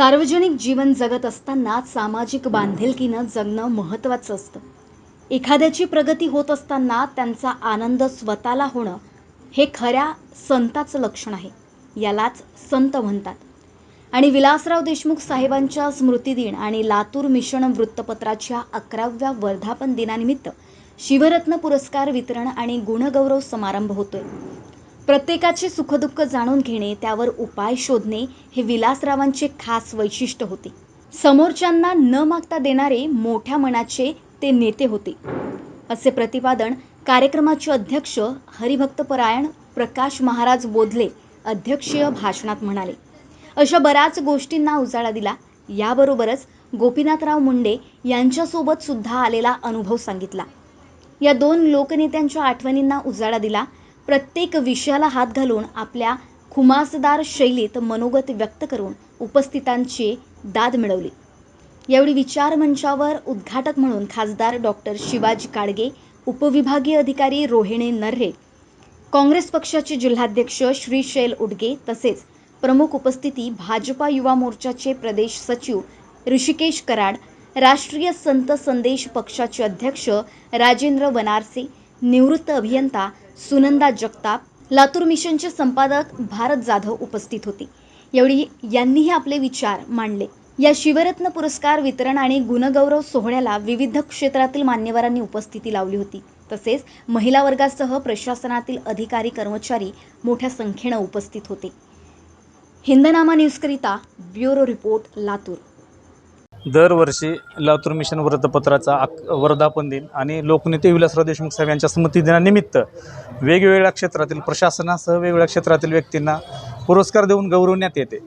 सार्वजनिक जीवन जगत असताना सामाजिक बांधिलकीनं जगणं महत्त्वाचं असतं. एखाद्याची प्रगती होत असताना त्यांचा आनंद स्वतःला होणं हे खऱ्या संताचं लक्षण आहे. यालाच संत म्हणतात. आणि विलासराव देशमुख साहेबांच्या स्मृतिदिन आणि लातूर मिशन वृत्तपत्राच्या अकराव्या वर्धापन दिनानिमित्त शिवरत्न पुरस्कार वितरण आणि गुणगौरव समारंभ होतोय. प्रत्येकाचे सुखदुःख जाणून घेणे त्यावर उपाय शोधणे हे विलासरावांचे खास वैशिष्ट्य होते. समोरच्यांना न मागता देणारे मोठ्या मनाचे ते नेते होते. असे प्रतिपादन कार्यक्रमाचे अध्यक्ष हरिभक्तपरायण प्रकाश महाराज बोधले अध्यक्षीय भाषणात म्हणाले. अशा बऱ्याच गोष्टींना उजाळा दिला. याबरोबरच गोपीनाथराव मुंडे यांच्यासोबत सुद्धा आलेला अनुभव सांगितला. या दोन लोकनेत्यांच्या आठवणींना उजाळा दिला. प्रत्येक विषयाला हात घालून आपल्या खुमासदार शैलीत मनोगत व्यक्त करून उपस्थितांची दाद मिळवली. यावेळी विचार मंचावर उद्घाटक म्हणून खासदार डॉक्टर शिवाजी काडगे उपविभागीय अधिकारी रोहिणे नर्हे काँग्रेस पक्षाचे जिल्हाध्यक्ष श्रीशैल उडगे तसेच प्रमुख उपस्थिती भाजपा युवा मोर्चाचे प्रदेश सचिव ऋषिकेश कराड राष्ट्रीय संत संदेश पक्षाचे अध्यक्ष राजेंद्र वनारसे निवृत्त अभियंता सुनंदा जगताप लातूर मिशनचे संपादक भारत जाधव उपस्थित होते. एवढी यांनीही आपले विचार मांडले. या शिवरत्न पुरस्कार वितरण आणि गुणगौरव सोहळ्याला विविध क्षेत्रातील मान्यवरांनी उपस्थिती लावली होती. तसेच महिला वर्गासह प्रशासनातील अधिकारी कर्मचारी मोठ्या संख्येनं उपस्थित होते. हिंदनामा न्यूजकरिता ब्युरो रिपोर्ट लातूर. दरवर्षी लातूर मिशन वृत्तपत्राचा आक वर्धापन दिन आणि लोकनेते विलासराव देशमुख साहेब यांच्या स्मृतिदिनानिमित्त वेगवेगळ्या क्षेत्रातील प्रशासनासह वेगवेगळ्या क्षेत्रातील व्यक्तींना पुरस्कार देऊन गौरवण्यात येते.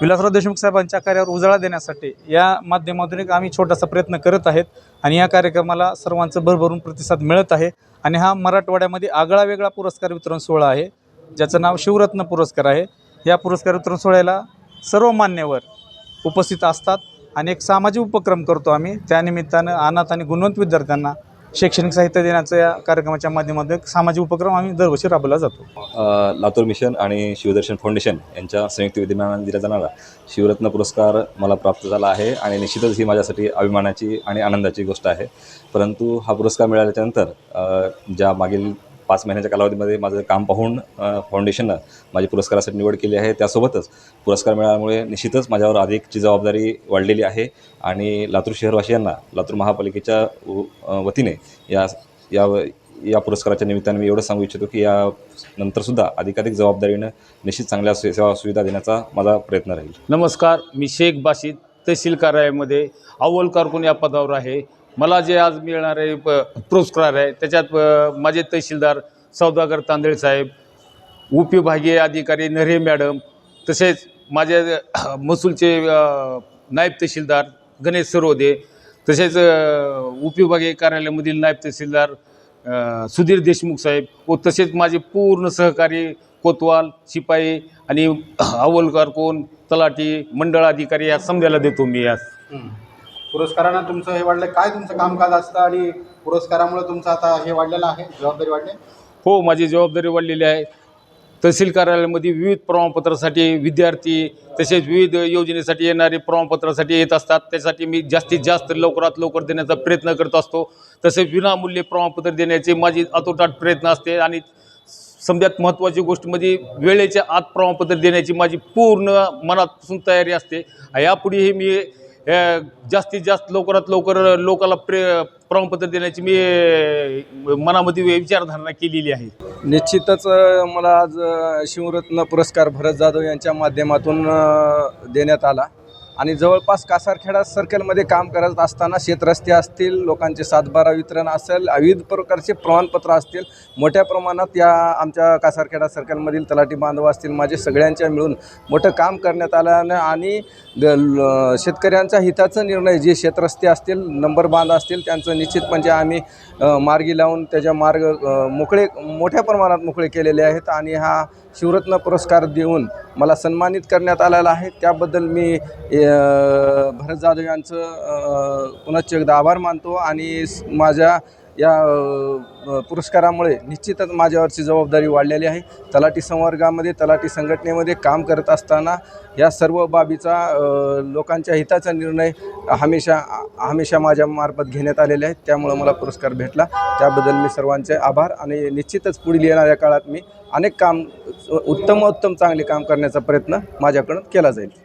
विलासराव देशमुख साहेबांच्या कार्यावर उजाळा देण्यासाठी या माध्यमातून एक आम्ही छोटासा प्रयत्न करत आहेत आणि या कार्यक्रमाला सर्वांचं भरभरून प्रतिसाद मिळत आहे आणि हा मराठवाड्यामध्ये आगळा वेगळा पुरस्कार वितरण सोहळा आहे ज्याचं नाव शिवरत्न पुरस्कार आहे. या पुरस्कार वितरण सोहळ्याला सर्व मान्यवर उपस्थित असतात. आणि एक सामाजिक उपक्रम करतो आम्ही. त्यानिमित्तानं अनाथ आणि गुणवंत विद्यार्थ्यांना शैक्षणिक साहित्य देण्याचा या कार्यक्रमाच्या माध्यमातून एक सामाजिक उपक्रम आम्ही दरवर्षी राबवला जातो. लातूर मिशन आणि शिवदर्शन फाउंडेशन यांच्या संयुक्त विद्यमानाने दिला जाणारा शिवरत्न पुरस्कार मला प्राप्त झाला आहे आणि निश्चितच ही माझ्यासाठी अभिमानाची आणि आनंदाची गोष्ट आहे. परंतु हा पुरस्कार मिळाल्याच्यानंतर ज्या मागील पाच महिन्याच्या कालावधीमध्ये माझं काम पाहून फाउंडेशननं माझी पुरस्कारासाठी निवड केली आहे. त्यासोबतच पुरस्कार मिळाल्यामुळे निश्चितच माझ्यावर अधिकची जबाबदारी वाढलेली आहे आणि लातूर शहरवासियांना लातूर महापालिकेच्या वतीने या या या पुरस्काराच्या निमित्ताने मी एवढं सांगू इच्छितो की या नंतरसुद्धा अधिकाधिक जबाबदारीनं निश्चित चांगल्या सेवा सुविधा देण्याचा माझा प्रयत्न राहील. नमस्कार मी शेख बाशी तहसील कार्यालयामध्ये अव्वल कारकून या पदावर आहे. मला जे आज मिळणारे प पुरस्कार आहे त्याच्यात माझे तहसीलदार सौदागर तांदळे साहेब उपविभागीय अधिकारी नरे मॅडम तसेच माझे महसूलचे नायब तहसीलदार गणेश सरोदे तसेच उपविभागीय कार्यालयामधील नायब तहसीलदार सुधीर देशमुख साहेब व तसेच माझे पूर्ण सहकारी कोतवाल शिपाई आणि अव्वलकार कोण तलाठी मंडळ अधिकारी या समजायला देतो मी आज. पुरस्कारानं तुमचं हे वाढलं. काय तुमचं कामकाज असतं आणि पुरस्कारामुळे तुमचं आता हे वाढलेलं आहे जबाबदारी वाढली? हो माझी जबाबदारी वाढलेली आहे. तहसील कार्यालयामध्ये विविध प्रमाणपत्रासाठी विद्यार्थी तसेच विविध योजनेसाठी येणारे प्रमाणपत्रासाठी येत असतात. त्यासाठी मी जास्तीत जास्त लवकरात लवकर देण्याचा प्रयत्न करत असतो. तसेच विनामूल्य प्रमाणपत्र देण्याचे माझी अतोटाट प्रयत्न असते आणि समजात महत्त्वाची गोष्ट म्हणजे वेळेच्या आत प्रमाणपत्र देण्याची माझी पूर्ण मनापासून तयारी असते. यापुढेही मी हे जास्तीत जास्त लवकरात लवकर लोकाला प्रे प्रमाणपत्र देण्याची मी मनामध्ये विचारधारणा केलेली आहे. निश्चितच मला आज शिवरत्न पुरस्कार भरत जाधव यांच्या माध्यमातून देण्यात आला. आणि जवळपास कासारखेडा सर्कलमध्ये काम करत असताना शेतरस्ते असतील लोकांचे सातबारा वितरण असेल विविध प्रकारचे प्रमाणपत्र असतील मोठ्या प्रमाणात या आमच्या कासारखेडा सर्कलमधील तलाठी बांधव असतील माझे सगळ्यांच्या मिळून मोठं काम करण्यात आल्यानं आणि द- ल- शेतकऱ्यांच्या हिताचा निर्णय जे शेतरस्ते असतील नंबर बांध असतील त्यांचं निश्चित म्हणजे आम्ही मार्गी लावून त्याच्या मार्ग मोकळे मोठ्या प्रमाणात मोकळे केलेले आहेत आणि हा शिवरत्न पुरस्कार देऊन मला सन्मानित करण्यात आलेला आहे. त्याबद्दल मी अ, भरत जाधव यांचं पुनश्च एकदा आभार मानतो आणि माझ्या या पुरस्कारामुळे निश्चितच माझ्यावरची जबाबदारी वाढलेली आहे. तलाठी संवर्गामध्ये तलाठी संघटनेमध्ये काम करत असताना या सर्व बाबीचा लोकांच्या हिताचा निर्णय हमेशा हमेशा माझ्या मार्फत घेण्यात आलेले आहेत. त्यामुळं मला पुरस्कार भेटला. त्याबद्दल मी सर्वांचे आभार आणि निश्चितच पुढील येणाऱ्या काळात मी अनेक काम उत्तमोत्तम चांगले काम करण्याचा प्रयत्न माझ्याकडून केला जाईल.